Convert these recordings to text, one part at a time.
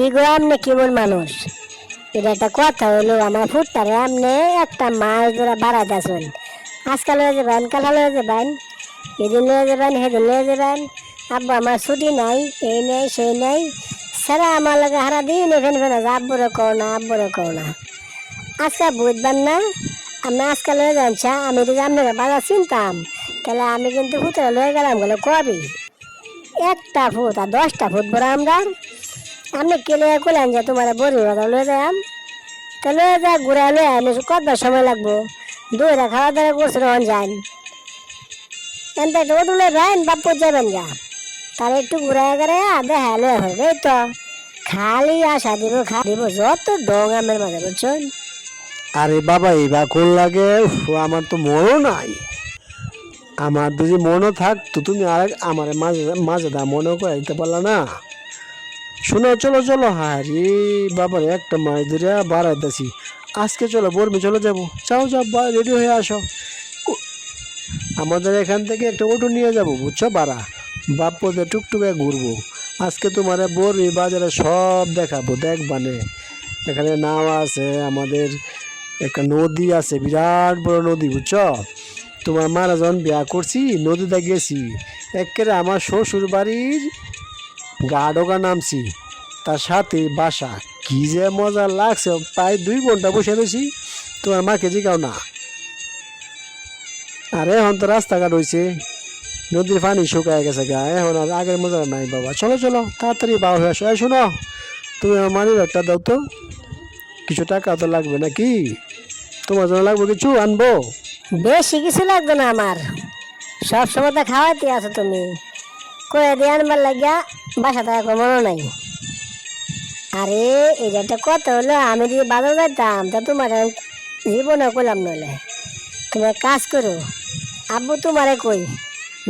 কি গো আমনে কেমন মানুষ? এটা একটা কথা হলো, আমার ফুটটারে আমনে একটা মাছ ধরা বাড়াতে আসুন আজকাল হয়ে যাবেন কাল হয়ে যাবেন এদিন হয়ে যাবেন সেদিন হয়ে যাবেন আব্বু, আমার ছুটি নাই, এই নেই, সেই নেই। সারা আমার লাগে হারা দিন এখানে ফেনে আব্বুরে কও না আব্বুরে কও না। আজকে বুঝবেন না, আমি আজকাল হয়ে যাচ্ছি আমি যদি আপনাকে বাজার চিনতাম, তাহলে আমি কিন্তু ফুটে লয়ে গেলাম বলে কবি? একটা ফুট আর দশটা ফুট বড় আমরা আপনি কেলে করলেন যে তোমার বড়ি বাজার লয়ে তা লয়ে যা, ঘুরে লয়ে আমি কত সময় লাগবো? দুইটা খাওয়া দাওয়া করছে, রহন যান। এনতে উঠলে যান বাপ্পু যাবেন যা তার একটু ঘুরে গেলে দেখা লয়ে হবে তো। খালি আশা দিব খা দিব, যত ডং আমের মাঝে বুঝছেন আরে বাবা এবার কোন লাগে আমার তো মনও নাই। আমার যদি মনও থাকতো, তুমি আর আমার মাঝে মাঝে দা মনেও করে দিতে পারলা না। শোনো, চলো চলো। হারি বাবার, একটা মাছ ধরে বাড়াইতেছি আজকে চলো, বর্মি চলে যাব। যাও যাও রেডি হয়ে আসো। আমাদের এখান থেকে একটা অটো নিয়ে যাব, বুঝছ, বাড়া? বাপ্পদের টুকটুকে ঘুরবো। আজকে তোমার বর্মি বাজারে সব দেখাবো দেখবানে এখানে নাও আছে, আমাদের একটা নদী আছে, বিরাট বড় নদী, বুঝছ? তোমার মারা যখন বিয়া করছি, নদীতে গেছি। একেবারে আমার শ্বশুর বাড়ির গা ডোকা নামছি। তার সাথে বাসা। কি যে মজা লাগছে, প্রায় দুই ঘণ্টা বসে রয়েছি। তোমার মাকে জিগাও না। আরে, এখন তো রাস্তাঘাট হয়েছে নদীর পানি শুকায় গেছে গা। এখন আর আগের মজা নাই বাবা। চলো চলো, তাড়াতাড়ি বাবা হয়ে আসো। শোনো, তুমি আমার মানি একটা দাও তো। কিছু টাকা তো লাগবে নাকি? তোমার জন্য লাগবে কিছু, আনব। বেশি কিছু লাগবে না আমার। সব সময় তো খাওয়াইতে আছো তুমি। কয়ে দিয়ে আনবার লাগিয়া বাসা থাকা কোনো মনে নাই। আরে, এই একটা কত হলো? আমি যদি বাজার যাইতাম, তা তোমার জীবনে করলাম নইলে। তুমি কাজ করো। আব্বু তোমারে কই?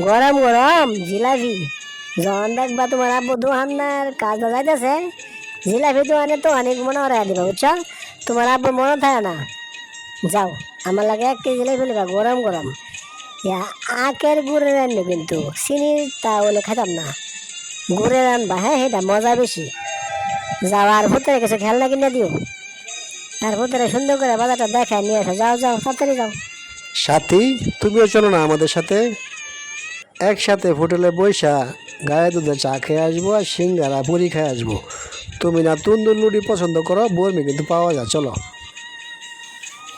গরম গরম, জিলাপি। যখন দেখবা তোমার আব্বু দোহান্নার কাজ যাইতেছে, জিলাপি দোকানে তো অনেক মনে হরাই দিবা, বুঝছ? তোমার আব্বু মনে থাকে না। যাও, আমার লাগে এক কেজি লাই ফেলবা গরম গরম। আখের গুড়ের রান্না কিন্তু। চিনি তা বলে খাইতাম না। গুড়ের রান্না হ্যাঁ সেটা মজা বেশি। যাও, আর কিছু খেলনা কিনে দিও। আর ভূতের সুন্দর করে বাজারটা দেখায়, নিয়ে আসো যাও যাও, তাড়াতাড়ি যাও। সাথী, তুমিও চলো না আমাদের সাথে। একসাথে হোটেলে বৈশা গায়ে দুধে চা খেয়ে আসব আর সিঙ্গারা পুরি খেয়ে আসব। তুমি না তুন্দুর লুডি পছন্দ করো, বর্মি কিন্তু পাওয়া যায়। চলো।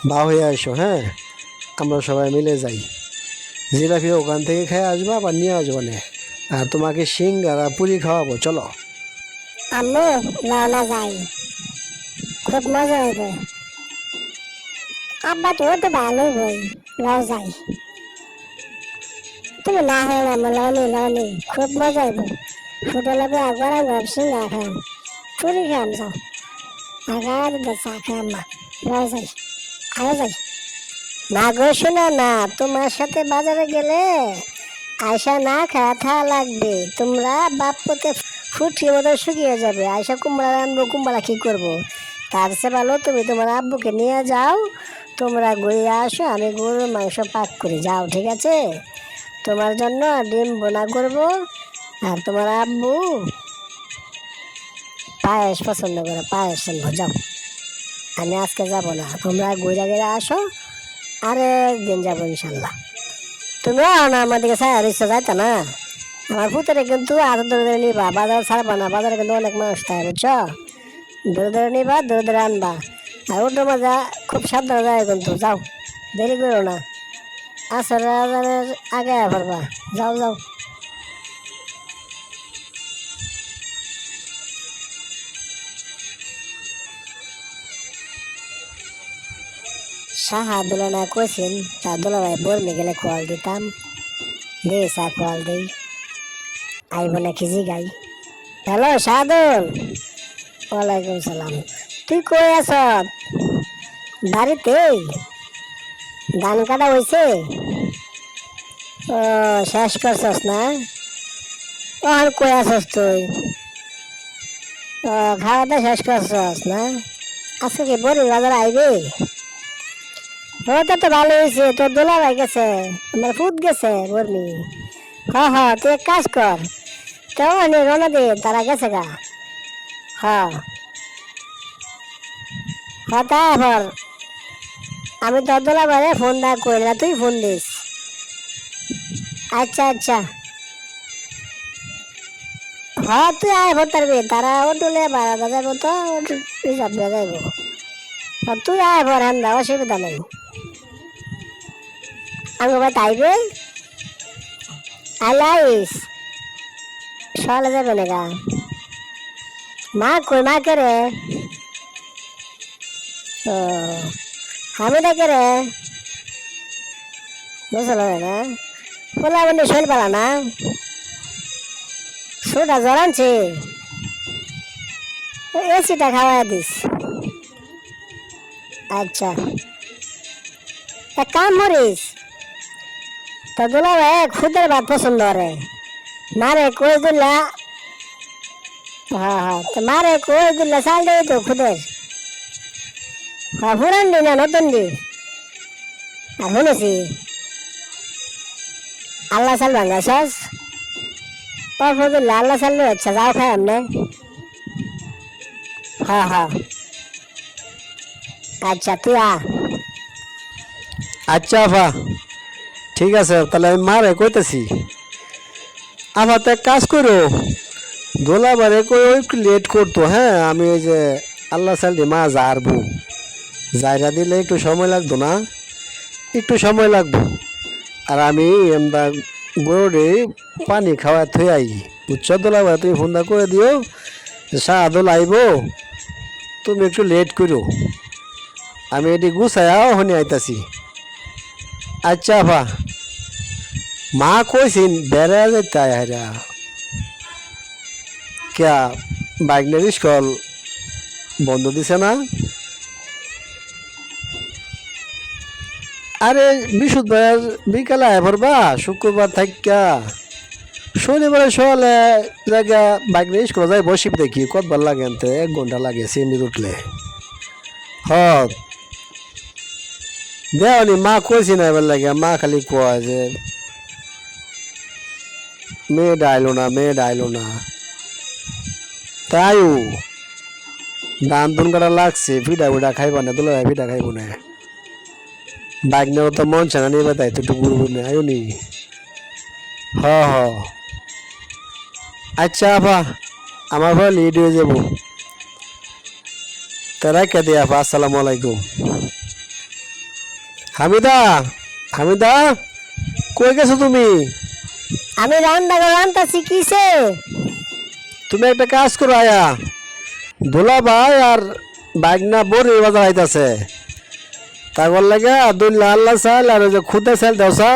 বা হয়ে আসো হ্যাঁ? আমরা সবাই মিলে যাই। জিলাপি ওখান থেকে খেয়ে আসব, আবার নিয়ে আসব না। আর তোমাকে সিঙ্গারা পুরি খাওয়াবো, চলো। আম্মু, নাও না যাই। খুব মজা হইবে। আব্বা তুই তো ভালোই বই। নাও যাই। তুমি না হয় না লাউনি লাউনি খুব মজা হইব। হোটেলে গো গরম গরম সিঙ্গা খাম পুরি খাম যাও। আগার চা খাম মা নাও যাই, আরও যাই। না গো শোনো না, তোমার সাথে বাজারে গেলে আয়সা না খাওয়া থা লাগবে। তোমরা বাপ পথে ফুটিয়ে মতো শুকিয়ে যাবে। আয়সা কুমড়া রানবো কুমড়া কী করব? তার চেয়ে ভালো তুমি তোমার আব্বুকে নিয়ে যাও। তোমরা ঘুরে আসো, আমি গরুর মাংস পাক করে। যাও, ঠিক আছে? তোমার জন্য ডিম বোনা করব, আর তোমার আব্বু পায়েস পছন্দ করে, পায়েস আনব, যাও। আমি আজকে যাব না, তোমরা ঘুরে ঘুরে আসো আর একদিন যাব ইনশাল্লাহ। তুমি না আমাদেরকে সাহায্য ইচ্ছা যাইতো না? আমার পুতরে কিন্তু আরও ধরে ধরে নিবা, বাজার ছাড়বা না, বাজারে কিন্তু অনেক মানুষ থাকে, বুঝছ? ধরে ধরে নিবা ধরে ধরে আনবা। আর ওটার মজা খুব সাবধানে যায় কিন্তু, যাও। দেরি করো না। রাজানের আগে পারবা যাও যাও। সাহা দুলানা কইছেন তা দুলাভাই বর্মে গেলে কল দিতাম। দে চা কল দেই। আইব নাকি জিগাই। হ্যালো সাদুল ওয়ালাইকুম সালাম। তুই কই আছ বাড়িতে? ধান কাটা হয়েছে ও, শেষ করছস না? আর কই আছস তুই? ও, খাওয়া শেষ করছস না? আজকে কি বড়ি বাজার আইবে? ওটা তো ভালো হয়েছে, তোর দোলা হয়ে গেছে, আমার ফুট গেছে, বর্মি। হ হ, তুই এক কাজ কর তো অনেক রওনা দে, তারা গেছে গা। হ্যাঁ তারপর আমি দরদলা বারে ফোন দা করি না তুই ফোন দিস। আচ্ছা আচ্ছা। হ্যাঁ তুই আয় ভরতারবি তারা ওটুলে বাড়াতে যাব তো হিসাব দিয়ে যাইব। তুই আয় ভর হ্যাঁ অসুবিধা নেই। আলাইস। সকালে যাবে না গা মা কই, মা কে রে? ও হামিদা কে রে? বুঝল না বলে আপনি শৈল পালা না। সুটা জ্বরানছে এসিটা খাওয়া দিস। আচ্ছা। এক কাম করিস। তা দুলা ভাই খুদের ভাত পছন্দ করে। মারে কই দিলা? হ্যাঁ হ্যাঁ তো মারে কই দিলা? চাল দেবে তো খুদের। হ্যাঁ পুরান দি না, নতুন দি। আর শুনেছি। আল্লাহ চাল ভাঙাছাস অল্প দিল্লা আল্লাহ চাল আচ্ছা যাও খাই আমনে। হ্যাঁ হ্যাঁ। আচ্ছা তুই আ। আচ্ছা আফা। ঠিক আছে, তাহলে আমি মারে কইতেছি। আফা তো কাজ করো, দোলাবারে কই ওই একটু লেট করতো হ্যাঁ? আমি ওই যে আল্লাহ সাল্লি মা জারবো। জায়গা দিলে একটু সময় লাগতো না? একটু সময় লাগবো। আর আমি এমদা গরুরে পানি খাওয়া থই আই। বুঝছ দোলাবারে, তুমি ফোনটা করে দিও সাহা দোল আইব তুমি একটু লেট করো। আমি এটি গুছায়াও হনি আইতাছি। আচ্ছা আফা মা কইছিন বেড়া যেতে হারা ক্যা বাইকনের স্কুল? বন্ধ দিছে না? আরে বৃহস্পতিবার বিকালে আয় পড়বা শুক্রবার থাকিয়া। শনিবার সকালে জায়গা বাইকনের স্কুল যাই বসিব দেখি কতবার লাগে এক ঘণ্টা লাগে সিন্ডি উঠলে হ্যাঁ দেওয়ানি, মা কইছি না এবার লাগে মা খালি কয় যে মেয়ে ডাইলো না মেয়ে ডাইলো না। তাইও ধান তুন কাটা লাগছে পিঠা পিঠা খাইব না তোলা পিঠা খাইব না। বাইক নেওয়া তো মন চানা নিবে তাই তো একটু ঘুরবো না আয়ো নি। হ হ। আচ্ছা আপা, আমার ভাই লেট হয়ে যাব। তারা কে দিয়ে আপা, আসসালামু আলাইকুম। হামিদা হামিদা কই গেছো তুমি? আমি রান্না করে রান্তাছি কিসে? তুমি একটা কাজ করো আয়া। দোলা ভাই আর বাইকনা বড়ি বাজার আইতাছে। তারপর লাগে দুই লাল লাল চাল আর ওই যে খুদা চাল দেওসা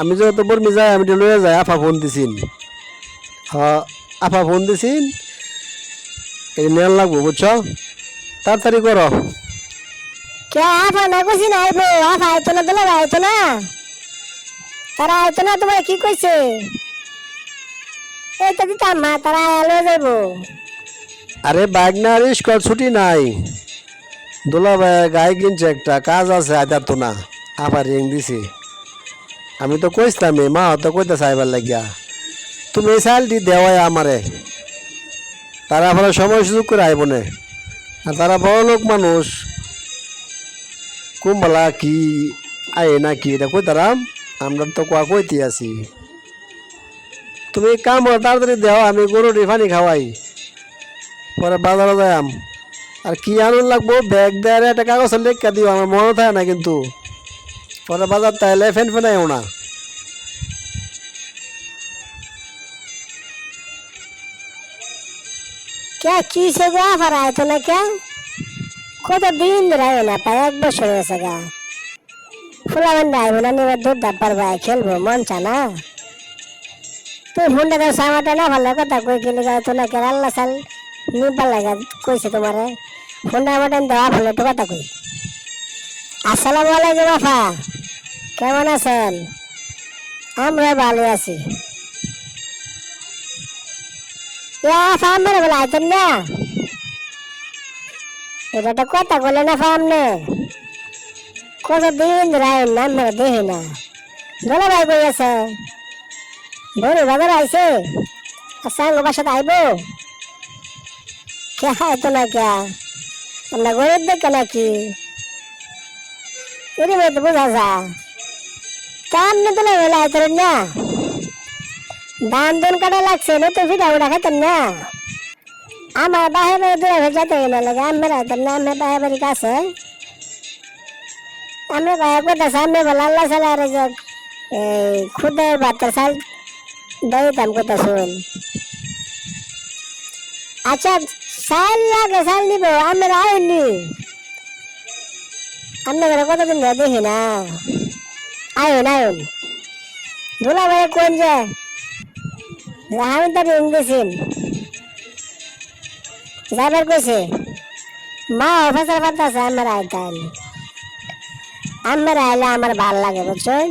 আমি যত বর্মি যাই আমি লয়ে যাই আফা ফোন দিছিন। হ আফা ফোন দিছিন। এই নেল লাগবো বুঝছ? তাড়াতাড়ি করো। কে আফা না কইছি না আইবো আফা আইতো না দিলে আইতো না। তারা আইতো না, তোমার কি কইছে? এই তো দিতাম মা, তারা আলো যাইবো। আরে স্কুল ছুটি নাই। দোলা ভাই গায়ে কিনছে একটা, কাজ আছে, আদার তো না। আবার রিং দিছি। আমি তো কইছিলাম এ মা তো কইতে চাইবার লাগিয়া। তুমি এই চালটি দেওয়াই আমারে। তারা ফলে সময় সুযোগ করে আইব না। আর তারা বড় লোক মানুষ। কুম্বলা কি আয় না কি এটা কই তারাম আমরা তো কোয়া কইতে আছি তুমি কাম করো, তাড়াতাড়ি দেওয়া আমি গরুটি পানি খাওয়াই পরে বাজারে যাইম আর কি আনুন লাগবো ব্যাগ দেয় একটা কাগজ লেখা দিও আমার মনে থাকে না কিন্তু পরে বাজার তাইলে ফেন ফেনাইও না কে কি সে গো আফার আইতো না কে কত দিন ধরে আইবে না প্রায় এক বছর হয়েছে গা। ফুলা বান্ধা আইবো না নিবে দুধ দাপার ভাই খেলব, মন চা না। তুই ফোনটা তো সামাটা না ভালো কথা কই গেলি গা তো না কে আল্লাহ সাল নিবার লাগা কইছে তোমারে। ফোনটা আমার দেওয়া ভালো একটু কথা কই। আসসালামু আলাইকুম, আফা। কেমন আছেন? আমরা ভালো আছি। এ, আফা আমার বলে আইতেন না। একটা কথা বলে না সামনে। কতদিন রায় না মেরে দেখি না। দোলা ভাই বই আছে? বড় বাজার আইছে? আর সাঙ্গ বাসাতে আইব? কে হয় তো না কে? আমরা গরিব দেখে নাকি? এরকম তো বোঝা যায়। তা আপনি তো না। ধান ধান কাটা লাগছে, নতুন ফিটা উঠা খাইতেন না। আমার বাহে বাড়ি দূরে হয়ে যেতে না লাগে আমি রাইতেন না আমি বাহে বাড়ির কাছে। আমি বাহে কোথায় সামনে বলে, আল্লাহ সালা আর এই খুদের বাচ্চার সাল দাইতাম কোথা শুন। আচ্ছা সাল লাগে সাল নিব আমরা আইনি আপনাদের কতদিন ধরে দেখি না। আয়ন আয়ন। দুলা ভাই কোন যে? আমি তো রিং দিছিন যাবার কইছে? মা, অফিসার পাঠাছে আমার আইতাম আমার আইলে আমার ভালো লাগে বুঝছেন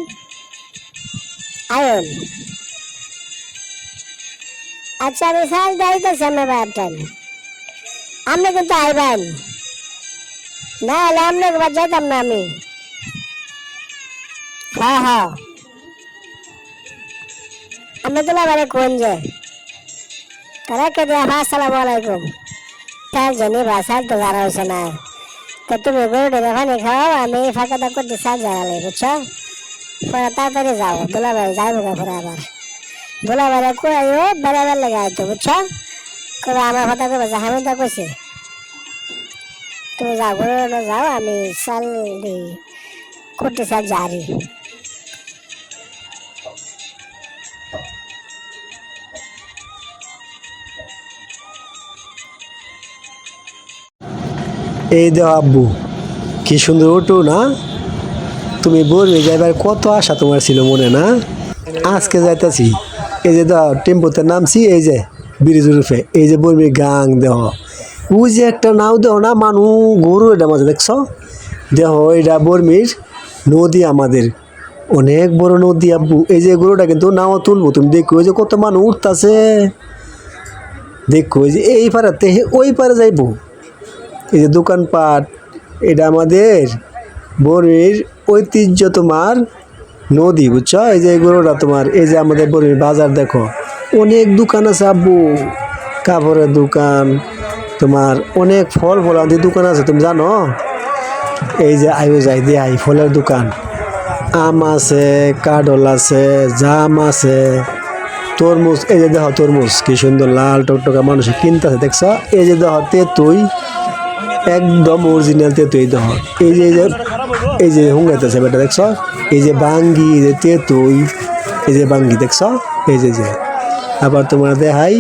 আয়ন। আচ্ছা আমি সাল যাইতেছি আমার বাপটান আপনি কিন্তু আইবেন। না, হলে আপনাকে বাদ যাইতাম না আমি। হ্যাঁ হ্যাঁ। আমি তোলা বারে কোন যে? তারা কে দেয়া, আসসালামু আলাইকুম। তার জানি বাসাল তো যারা হয়েছে না তো তুমি গরুটা দেখানি খাও আমি ফাঁকা দাগ করতে সার জানালে বুঝছ? পরে তাড়াতাড়ি যাও, দোলা ভাই যাইবো গা পরে আবার। দোলা ভাইরা কইও বেড়াবার লেগে আইতো, বুঝছ? কবে আমার কথা কবে আমি তো কইছি তুমি যাও গরু যাও, আমি সাল করতে সার জারি এই দেহ আব্বু, কি সুন্দর ওটো না। তুমি বলবে যাইবার কত আশা তোমার ছিল মনে না? আজকে যাইতাছি, এই যে দাও টেম্পোতে নামছি, এই যে ব্রিজ রূপে এই যে বলবি গাং দেহ। ও যে একটা নাও দেহ না, মানু গরু এটা মাঝে, দেখছ? দেহ, এটা বর্মির নদী আমাদের। অনেক বড় নদী আব্বু, এই যে গরুটা কিন্তু নাও তুলবো, তুমি দেখো, ওই যে কত মানুষ উঠতাছে। দেখো, ওই যে এই পাড়াতে, ওই পারে যাইবো। এই যে দোকানপাট, এটা আমাদের বরির ঐতিহ্য তোমার নদী, বুঝছ? এই যে এগুলোটা তোমার, এই যে আমাদের বরির বাজার, দেখো। অনেক দোকান আছে, আব্বু। কাপড়ের দোকান, তোমার অনেক ফল ফলাদি দোকান আছে, তুমি জানো? এই যে আয়ু যাই দিয়ে আই, ফলের দোকান। আম আছে কাডল আছে, জাম আছে। তরমুজ, এই যে দেখো তরমুজ, কি সুন্দর, লাল টকটকা মানুষে কিনতেছে, দেখছ? এই যে দেখো, তেতুই একদম অরিজিনাল তেতুই দেহ এই যে এই যে হুঙ্গাইতেছে বেটা দেখছ এই যে বাঙ্গি যে তেতুই এই যে বাঙ্গি দেখছ এই যে যে আবার তোমার দেখাই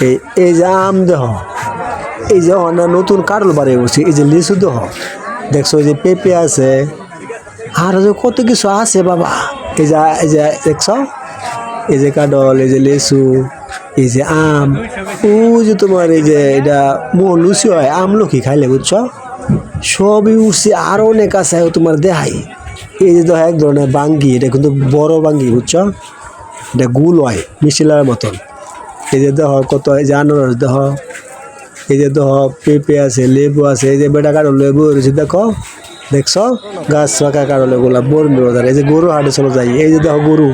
এই এই যে আম দেহ এই যে অন্য নতুন কাটল বাড়ি উঠছে এই যে লিচু দেহ দেখছ এই যে পেঁপে আছে আর যে কত কিছু আছে বাবা এই যে এই যে দেখছ এই যে কাডল এই যে লেসু এই যে আম ও যে তোমার এই যে এটা মলুসি হয় আমলকি খাইলে বুঝছ? সবই উঠছে আরও অনেক আছে তোমার দেখাই এই যে এক ধরনের বাঙ্গি, এটা কিন্তু বড় বাঙ্গি, বুঝছ? এটা গুল হয় মিশিলার মতন। এই যে দেহ কত এই যে আনারস দেহ এই যে দেহ পেঁপে আছে, লেবু আছে, এই যে বেটা কারও লেবু রয়েছে, দেখো। দেখছ? গাছ পাকা কারও লেবুলা বর্মি এই যে গরু হাটে চলে যাই, এই যে দেখো গরু।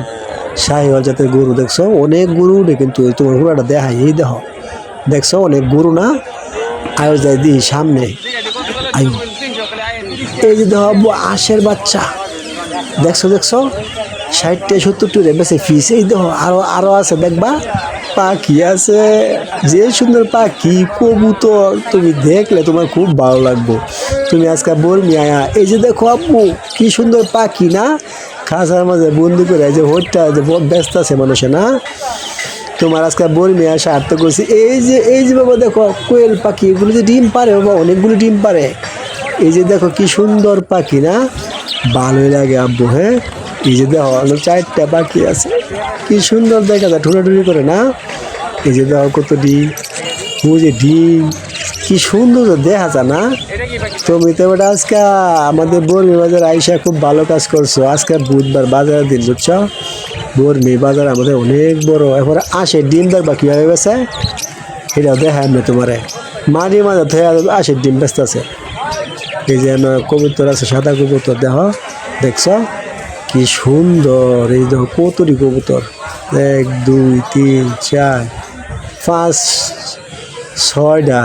শাহিওয়াল জাতের গরু দেখছ? অনেক গরু উঠে কিন্তু তোমার গরুটা দেখাই এই দেখ। দেখছ? অনেক গরু না? আয়ো যাই দি সামনে। আয়ু এই যে দেখ আশের বাচ্চা। দেখছ দেখছ? ষাটটা, সত্তরটি বেশি ফিস এই দেখো, আরও আরও আছে, দেখবা? পাখি আছে। যে সুন্দর পাখি, কবুতর, তুমি দেখলে তোমার খুব ভালো লাগবে। তুমি আজকে বলমি আয়া। এই যে দেখো আপু কি সুন্দর পাখি না? খাঁচার মাঝে বন্দি করে যে হোটটা যে ব্যস্ত আছে মানুষে, না? তোমার আজকে বলমি আসা আর তো করছি। এই যে এই যে বাবা দেখো, কোয়েল পাখি, এগুলো যে ডিম পারে বাবা, অনেকগুলো ডিম পারে। এই যে দেখো কি সুন্দর পাখি, না? ভালোই লাগে আব্বু হ্যাঁ? এই যে দেখো চারটা পাখি আছে। কি সুন্দর দেখা যায়, ঠুলাঠুলি করে, না? এই যে দেখো কত ডিম ও যে ডিম, কি সুন্দর দেখা যায়, না? তুমি তো বেটা আজকে আমাদের বর্মি বাজার আইসা খুব ভালো কাজ করছ। আজকে বুধবার বাজারের দিন, বুঝছ? বর্মি বাজার আমাদের অনেক বড়। এরপরে আসে ডিম দেখবা কীভাবে বেছে এটাও দেখা আমি তোমারে। মাঝে মাঝে থেকে আসে ডিম ব্যস্ত আছে এই যে কবুতর আছে, সাদা কবুতর, দেখ, দেখছ? কি সুন্দর, এই দেখো, কতটি কবুতর। এক, দুই, তিন, চার, পাঁচ, ছয়টা।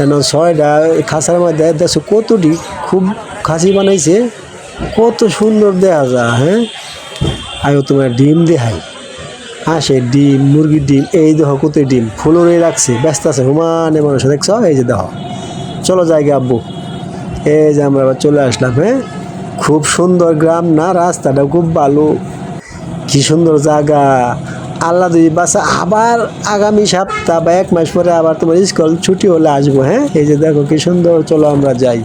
কেন ছয়টা খাঁচার মধ্যে দেখছ কতটি খুব খাসি বানাইছে? কত সুন্দর দেখা যায় হ্যাঁ? আয়ো তোমার ডিম দেখাই। সে ডিম, মুরগির ডিম, এই দেখো কত ডিম, ফুলরে রাখছে, ব্যস্ত আছে হুমানে মানুষ, দেখছ? এই যে দেখো। চলো জায়গা আব্বু। এই যে আমরা আবার চলে আসলাম হ্যাঁ? খুব সুন্দর গ্রাম না, রাস্তাটা খুব ভালো। কি সুন্দর জায়গা। আল্লাহ দুই বাসা আবার আগামী সপ্তাহ বা এক মাস পরে আবার তোমার স্কুল ছুটি হলে আসব হ্যাঁ? এই যে দেখো কি সুন্দর চলো আমরা যাই।